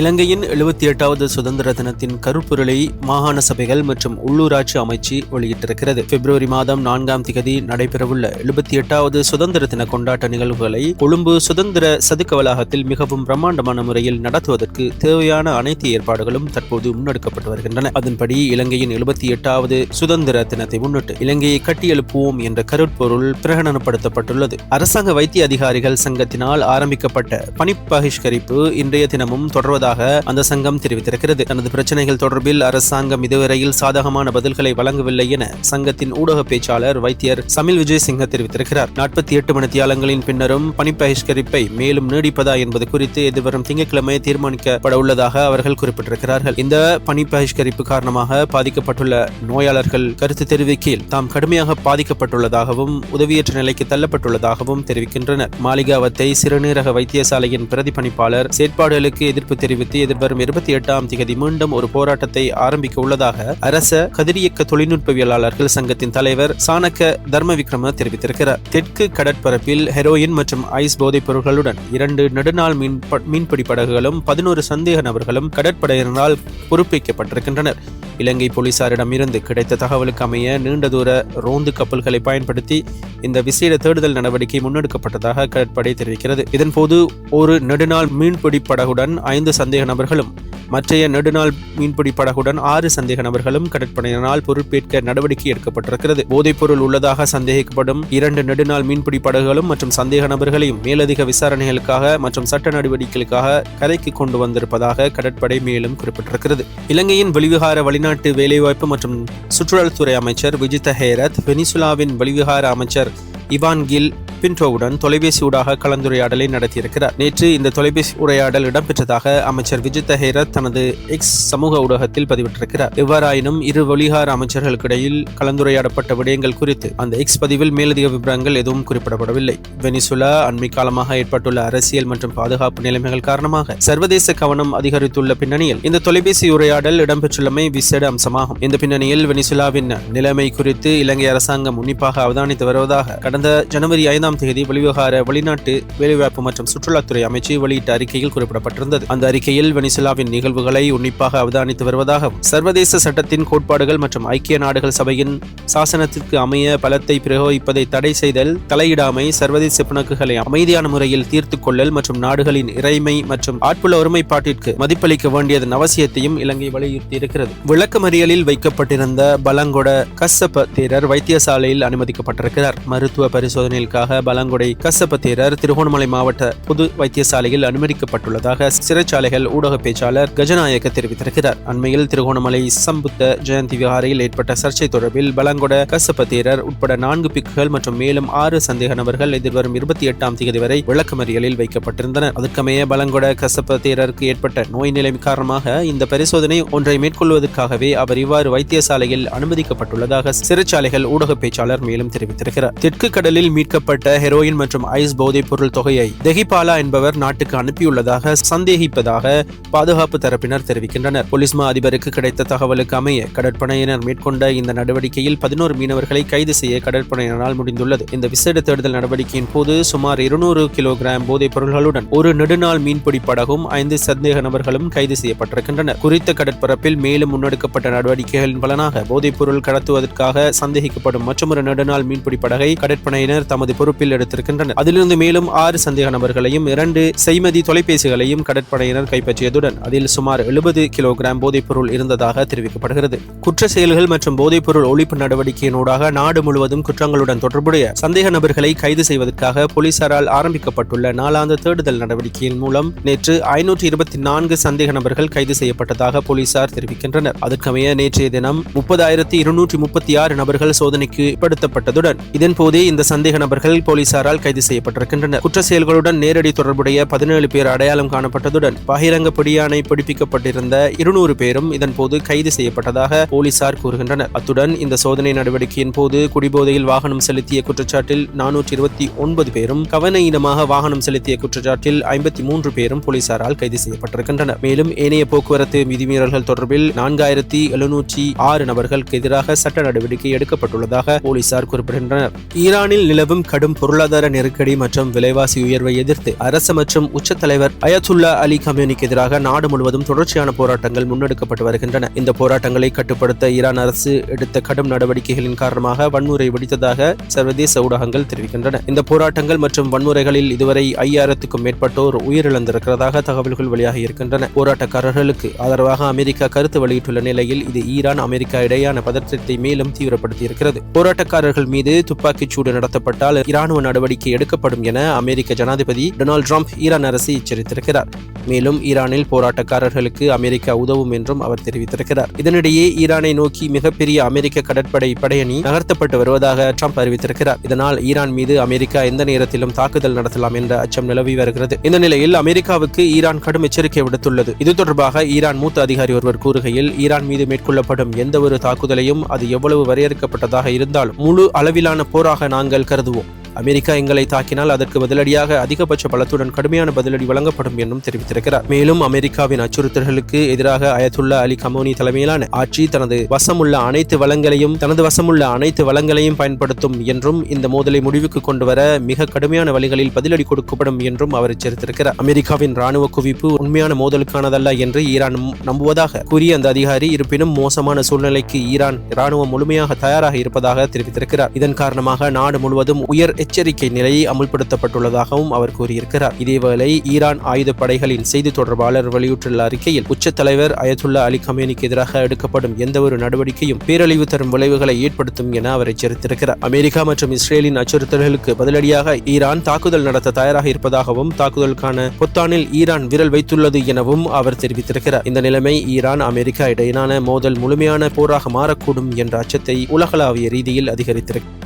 இலங்கையின் எழுபத்தி எட்டாவது சுதந்திர தினத்தின் கருப்பொருளை மாகாண சபைகள் மற்றும் உள்ளூராட்சி அமைச்சு வெளியிட்டிருக்கிறது. பிப்ரவரி மாதம் நான்காம் திகதி நடைபெறவுள்ள எழுபத்தி எட்டாவது சுதந்திர தின கொண்டாட்ட நிகழ்வுகளை கொழும்பு சுதந்திர சதுக்க வளாகத்தில் மிகவும் பிரம்மாண்டமான முறையில் நடத்துவதற்கு தேவையான அனைத்து ஏற்பாடுகளும் தற்போது முன்னெடுக்கப்பட்டு வருகின்றன. அதன்படி இலங்கையின் எழுபத்தி எட்டாவது சுதந்திர தினத்தை முன்னிட்டு இலங்கையை கட்டியெழுப்புவோம் என்ற கருப்பொருள் பிரகடனப்படுத்தப்பட்டுள்ளது. அரசாங்க வைத்திய அதிகாரிகள் சங்கத்தினால் ஆரம்பிக்கப்பட்ட பணிப்பகிஷ்கரிப்பு இன்றைய தினமும் தொடர்வதாக அந்த சங்கம் தெரிவித்திருக்கிறது. தனது பிரச்சனைகள் தொடர்பில் அரசாங்கம் இதுவரையில் சாதகமான பதில்களை வழங்கவில்லை என சங்கத்தின் ஊடக பேச்சாளர் வைத்தியர் சமில் விஜய் சிங்க தெரிவித்திருக்கிறார். நாற்பத்தி எட்டு மணித்தியாலங்களின் பின்னரும் பணிப்பகிஷ்கரிப்பை மேலும் நீடிப்பதா என்பது குறித்து எதிர்வரும் திங்கட்கிழமை தீர்மானிக்கப்பட உள்ளதாக அவர்கள் குறிப்பிட்டிருக்கிறார்கள். இந்த பணிப்பகிஷ்கரிப்பு காரணமாக பாதிக்கப்பட்டுள்ள நோயாளர்கள் கருத்து தெரிவிக்கையில் தாம் கடுமையாக பாதிக்கப்பட்டுள்ளதாகவும் உதவியற்ற நிலைக்கு தள்ளப்பட்டுள்ளதாகவும் தெரிவிக்கின்றனர். மாளிகாவத்தை சிறுநீரக வைத்தியசாலையின் பிரதிபணிப்பாளர் செயற்பாடுகளுக்கு எதிர்ப்பு தெரிவித்து எதிர்வரும் இருபத்தி எட்டாம் தேதி மீண்டும் ஒரு போராட்டத்தை ஆரம்பிக்க உள்ளதாக அரச கதிரியக்க தொழில்நுட்பவியலாளர்கள் சங்கத்தின் தலைவர் சாணக்க தர்மவிக்ரம தெரிவித்திருக்கிறார். தெற்கு கடற்பரப்பில் ஹெரோயின் மற்றும் ஐஸ் போதைப் பொருட்களுடன் இரண்டு நெடுநாள் மீன் மீன்பிடி படகுகளும் பதினோரு சந்தேக நபர்களும் கடற்படையினரால் பொறுப்பேற்கப்பட்டிருக்கின்றனர். இலங்கை போலீசாரிடமிருந்து கிடைத்த தகவலுக்கு அமைய நீண்ட தூர ரோந்து கப்பல்களை பயன்படுத்தி இந்த விசேட தேடுதல் நடவடிக்கை முன்னெடுக்கப்பட்டதாக கடற்படை தெரிவிக்கிறது. இதன்போது ஒரு நெடுநாள் மீன்பிடி படகுடன் ஐந்து சந்தேக நபர்களும் மற்றைய நெடுநாள் மீன்பிடி படகுடன் ஆறு சந்தேக நபர்களும் கடற்படையினரால் பொறுப்பேற்க நடவடிக்கை எடுக்கப்பட்டிருக்கிறது. போதைப்பொருள் உள்ளதாக சந்தேகிக்கப்படும் இரண்டு நெடுநாள் மீன்பிடி படகுகளும் மற்றும் சந்தேக நபர்களையும் மேலதிக விசாரணைகளுக்காக மற்றும் சட்ட நடவடிக்கைகளுக்காக கரைக்கு கொண்டு வந்திருப்பதாக கடற்படை மேலும் குறிப்பிட்டிருக்கிறது. இலங்கையின் வெளிவிகார வெளிநாட்டு வேலைவாய்ப்பு மற்றும் சுற்றுலாத்துறை அமைச்சர் விஜித ஹேரத் வெனிசுலாவின் வெளிவிகார அமைச்சர் இவான் கில் பின்டோவுடன் தொலைபேசி ஊடாக கலந்துரையாடலை நடத்தியிருக்கிறார். நேற்று இந்த தொலைபேசி உரையாடல் இடம்பெற்றதாக அமைச்சர் விஜித் ஹேரத் தனது எக்ஸ் சமூக ஊடகத்தில் பதிவிட்டிருக்கிறார். எவ்வாறாயினும் இரு வெளிகார அமைச்சர்களுக்கிடையில் கலந்துரையாடப்பட்ட விடயங்கள் குறித்து அந்த எக்ஸ் பதிவில் மேலதிக விவரங்கள் எதுவும் குறிப்பிடப்படவில்லை. வெனிசுலா அண்மை காலமாக ஏற்பட்டுள்ள அரசியல் மற்றும் பாதுகாப்பு நிலைமைகள் காரணமாக சர்வதேச கவனம் அதிகரித்துள்ள பின்னணியில் இந்த தொலைபேசி உரையாடல் இடம்பெற்றுள்ளமை விசேட அம்சமாகும். இந்த பின்னணியில் வெனிசுலாவின் நிலைமை குறித்து இலங்கை அரசாங்கம் உன்னிப்பாக அவதானித்து வருவதாக கடந்த ஜனவரி ஐந்தாம் ஐந்தாம் தேதி வெளிவிவகார வெளிநாட்டு வேலைவாய்ப்பு மற்றும் சுற்றுலாத்துறை அமைச்சு வெளியிட்ட அறிக்கையில் குறிப்பிடப்பட்டிருந்தது. அந்த அறிக்கையில் வெனிசுலாவின் நிகழ்வுகளை உன்னிப்பாக அவதானித்து வருவதாகவும் சர்வதேச சட்டத்தின் கோட்பாடுகள் மற்றும் ஐக்கிய நாடுகள் சபையின் சாசனத்திற்கு அமைய பலத்தை பிரயோகிப்பதை தடை செய்தல் தலையிடாமை சர்வதேச பிணக்குகளை அமைதியான முறையில் தீர்த்து கொள்ளல் மற்றும் நாடுகளின் இறைமை மற்றும் ஆட்புல ஒருமைப்பாட்டிற்கு மதிப்பளிக்க வேண்டியதன் அவசியத்தையும் இலங்கை வலியுறுத்தியிருக்கிறது. விளக்கமறியலில் வைக்கப்பட்டிருந்த பலங்கொட கசப்ப தேரர் வைத்தியசாலையில் அனுமதிக்கப்பட்டிருக்கிறார். மருத்துவ பரிசோதனைகளுக்காக பலங்குடை கசப்ப தேரர் திருகோணமலை மாவட்ட பொது வைத்தியசாலையில் அனுமதிக்கப்பட்டுள்ளதாக சிறைச்சாலைகள் ஊடக பேச்சாளர் கஜநாயக்க தெரிவித்திருக்கிறார். அண்மையில் திருகோணமலை சம்புத்த ஜெயந்தி விகாரையில் ஏற்பட்ட சர்ச்சை தொடர்பில் பலங்கொட கசப்ப தேரர் உட்பட நான்கு பிக்குகள் மற்றும் மேலும் ஆறு சந்தேக நபர்கள் எதிர்வரும் இருபத்தி எட்டாம் தேதி வரை விளக்கமறியலில் வைக்கப்பட்டிருந்தனர். அதற்கமைய பலங்கொட கசப்ப தேரருக்கு ஏற்பட்ட நோய் நிலை காரணமாக இந்த பரிசோதனை ஒன்றை மேற்கொள்வதற்காகவே அவர் இவ்வாறு வைத்தியசாலையில் அனுமதிக்கப்பட்டுள்ளதாக சிறைச்சாலைகள் ஊடக பேச்சாளர் மேலும் தெரிவித்திருக்கிறார். தெற்கு கடலில் மீட்கப்பட்ட ஹெரோயின் மற்றும் ஐஸ் போதைப் பொருள் தொகையை தெஹிபாலா என்பவர் நாட்டுக்கு அனுப்பியுள்ளதாக சந்தேகிப்பதாக பாதுகாப்பு தரப்பினர் தெரிவிக்கின்றனர். போலீஸ் மா அதிபருக்கு கிடைத்த தகவலுக்கு அமைய கடற்படையினர் மேற்கொண்ட இந்த நடவடிக்கையில் பதினோரு மீனவர்களை கைது செய்ய கடற்படையினரால் முடிந்துள்ளது. இந்த விசேட தேடுதல் நடவடிக்கையின் போது சுமார் இருநூறு கிலோகிராம் போதைப் பொருள்களுடன் ஒரு நெடுநாள் மீன்பிடி படகும் ஐந்து சந்தேக நபர்களும் கைது செய்யப்பட்டிருக்கின்றனர். குறித்த கடற்பரப்பில் மேலும் முன்னெடுக்கப்பட்ட நடவடிக்கைகளின் பலனாக போதைப் பொருள் கடத்துவதற்காக சந்தேகிக்கப்படும் மற்றொரு நெடுநாள் மீன்பிடி படகை கடற்படையினர் தமது பொறுப்பில் எடுத்திருக்கின்றனர். அதிலிருந்து மேலும் ஆறு சந்தேக நபர்களையும் இரண்டு செய்மதி தொலைபேசிகளையும் கடற்படையினர் கைப்பற்றியதுடன் அதில் சுமார் எழுபது கிலோகிராம் போதைப்பொருள் இருந்ததாக தெரிவிக்கப்படுகிறது. குற்ற செயல்கள் மற்றும் போதைப்பொருள் ஒழிப்பு நடவடிக்கையினூடாக நாடு முழுவதும் குற்றங்களுடன் தொடர்புடைய சந்தேக நபர்களை கைது செய்வதற்காக போலீசாரால் ஆரம்பிக்கப்பட்டுள்ள நாளாந்த தேடுதல் நடவடிக்கையின் மூலம் நேற்று ஐநூற்றி இருபத்தி நான்கு சந்தேக நபர்கள் கைது செய்யப்பட்டதாக போலீசார் தெரிவிக்கின்றனர். அதற்கமைய நேற்றைய தினம் முப்பதாயிரத்தி இருநூற்றி முப்பத்தி ஆறு நபர்கள் சோதனைக்கு உட்படுத்தப்பட்டதுடன் இதன்போதே இந்த சந்தேக நபர்கள் போலீசாரால் கைது செய்யப்பட்டிருக்கின்றனர் குற்ற செயல்களுடன் நேரடி தொடர்புடைய பதினேழு பேர் அடையாளம் காணப்பட்டதுடன் பகிரங்க பிடியாணை பிடிப்பிக்கப்பட்டிருந்த இருநூறு பேரும் இதன் போது கைது செய்யப்பட்டதாக போலீசார் கூறுகின்றனர். அத்துடன் இந்த சோதனை நடவடிக்கையின் போது குடிபோதையில் வாகனம் செலுத்திய குற்றச்சாட்டில் நானூற்றி இருபத்தி ஒன்பது பேரும் கவனஈனமாக வாகனம் செலுத்திய குற்றச்சாட்டில் ஐம்பத்தி மூன்று பேரும் போலீசாரால் கைது செய்யப்பட்டிருக்கின்றனர் மேலும் ஏனைய போக்குவரத்து விதிமீறல்கள் தொடர்பில் நான்காயிரத்தி எழுநூற்றி ஆறு நபர்களுக்கு எதிராக சட்ட நடவடிக்கை எடுக்கப்பட்டுள்ளதாக போலீசார் குறிப்பிடுகின்றனர். ஈரானில் நிலவும் கடும் பொருளாதார நெருக்கடி மற்றும் விலைவாசி உயர்வை எதிர்த்து அரசு மற்றும் உச்ச தலைவர் அயத்துல்லா அலி கம்யூனிக்கு எதிராக நாடு முழுவதும் தொடர்ச்சியான போராட்டங்கள் முன்னெடுக்கப்பட்டு வருகின்றன. இந்த போராட்டங்களை கட்டுப்படுத்த ஈரான் அரசு எடுத்த கடும் நடவடிக்கைகளின் காரணமாக வன்முறை வெடித்ததாக சர்வதேச ஊடகங்கள் தெரிவிக்கின்றன. இந்த போராட்டங்கள் மற்றும் வன்முறைகளில் இதுவரை ஐயாயிரத்துக்கும் மேற்பட்டோர் உயிரிழந்திருக்கிறதாக தகவல்கள் வெளியாகி இருக்கின்றன. போராட்டக்காரர்களுக்கு ஆதரவாக அமெரிக்கா கருத்து வெளியிட்டுள்ள நிலையில் இது ஈரான் அமெரிக்கா இடையான பதற்றத்தை மேலும் தீவிரப்படுத்தியிருக்கிறது. போராட்டக்காரர்கள் மீது துப்பாக்கிச் சூடு நடத்தப்பட்டால் இராணுவ நடவடிக்கை எடுக்கப்படும் என அமெரிக்க ஜனாதிபதி டொனால்டு ட்ரம்ப் ஈரான் அரசு எச்சரித்திருக்கிறார். மேலும் ஈரானில் போராட்டக்காரர்களுக்கு அமெரிக்கா உதவும் என்றும் அவர் தெரிவித்திருக்கிறார். இதனிடையே ஈரானை நோக்கி மிகப்பெரிய அமெரிக்க கடற்படை படையணி நகர்த்தப்பட்டு வருவதாக ட்ரம்ப் அறிவித்திருக்கிறார். இதனால் ஈரான் மீது அமெரிக்கா எந்த நேரத்திலும் தாக்குதல் நடத்தலாம் என்ற அச்சம் நிலவி வருகிறது. இந்த நிலையில் அமெரிக்காவுக்கு ஈரான் கடும் எச்சரிக்கை விடுத்துள்ளது. இது தொடர்பாக ஈரான் மூத்த அதிகாரி ஒருவர் கூறுகையில் ஈரான் மீது மேற்கொள்ளப்படும் எந்த ஒரு தாக்குதலையும் அது எவ்வளவு வரையறுக்கப்பட்டதாக இருந்தாலும் முழு அளவிலான போராக நாங்கள் கருதுவோம். அமெரிக்கா எங்களை தாக்கினால் அதற்கு பதிலடியாக அதிகபட்ச பலத்துடன் கடுமையான பதிலடி வழங்கப்படும் என்றும் தெரிவித்திருக்கிறார். மேலும் அமெரிக்காவின் அச்சுறுத்தல்களுக்கு எதிராக அயத்துல்லா அலி கமோனி தலைமையிலான ஆட்சி தனது வசமுள்ள அனைத்து வளங்களையும் தனது வசமுள்ள அனைத்து வளங்களையும் பயன்படுத்தும் என்றும் இந்த மோதலை முடிவுக்கு கொண்டு வர மிக கடுமையான வழிகளில் பதிலடி கொடுக்கப்படும் என்றும் அவர் எச்சரித்திருக்கிறார். அமெரிக்காவின் ராணுவ குவிப்பு உண்மையான மோதலுக்கானதல்ல என்று ஈரான் நம்புவதாக கூறிய அந்த அதிகாரி இருப்பினும் மோசமான சூழ்நிலைக்கு ஈரான் ராணுவம் முழுமையாக தயாராக இருப்பதாக தெரிவித்திருக்கிறார். இதன் காரணமாக நாடு முழுவதும் உயர் எச்சரிக்கை நிலை அமுல்படுத்தப்பட்டுள்ளதாகவும் அவர் கூறியிருக்கிறார். இதேவேளை ஈரான் ஆயுதப்படைகளின் செய்தி தொடர்பாளர் வெளியிட்டுள்ள அறிக்கையில் உச்ச தலைவர் அயதுல்லா அலி கமேனிக்கு எதிராக எடுக்கப்படும் எந்தவொரு நடவடிக்கையும் பேரழிவு தரும் விளைவுகளை ஏற்படுத்தும் என அவர் எச்சரித்திருக்கிறார். அமெரிக்கா மற்றும் இஸ்ரேலின் அச்சுறுத்தல்களுக்கு பதிலடியாக ஈரான் தாக்குதல் நடத்த தயாராக இருப்பதாகவும் தாக்குதலுக்கான பொத்தானில் ஈரான் விரல் வைத்துள்ளது எனவும் அவர் தெரிவித்திருக்கிறார். இந்த நிலைமை ஈரான் அமெரிக்கா இடையிலான மோதல் முழுமையான போராக மாறக்கூடும் என்ற அச்சத்தை உலகளாவிய ரீதியில் அதிகரித்திருக்கிறது